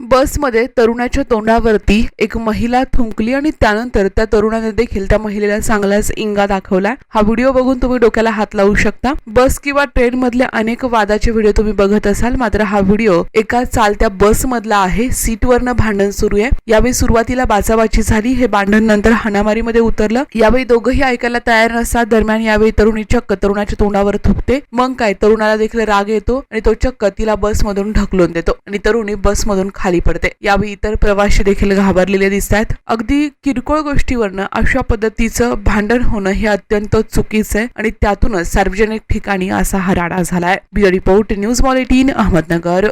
बसमध्ये तरुणाच्या तोंडावरती एक महिला थुंकली आणि त्यानंतर त्या तरुणाने देखील त्या महिलेला चांगलाच इंगा दाखवला. हा व्हिडिओ बघून तुम्ही डोक्याला हात लावू शकता. बस किंवा ट्रेन मधले अनेक वादाचे व्हिडिओ तुम्ही बघत असाल मात्र हा व्हिडिओ एका चालत्या बस मधला आहे. सीटवरनं भांडण सुरू आहे. यावेळी सुरुवातीला बाचाबाची झाली. हे भांडण नंतर हाणामारीमध्ये उतरलं. यावेळी दोघंही ऐकायला तयार नसतात दरम्यान यावेळी तरुणी चक्क तरुणाच्या तोंडावर थुकते. मग काय? तरुणाला देखील राग येतो आणि तो चक्क तिला बसमधून ढकलून देतो आणि तरुणी बसमधून खाली पडते. यावेळी इतर प्रवासी देखील घाबरलेले दिसत आहेत अगदी किरकोळ गोष्टीवरनं अशा पद्धतीचं भांडण होणं हे अत्यंत चुकीचं आहे आणि त्यातूनच सार्वजनिक ठिकाणी असा हा राडा झालाय. ब्युरो रिपोर्ट न्यूज मॉलिटीन अहमदनगर.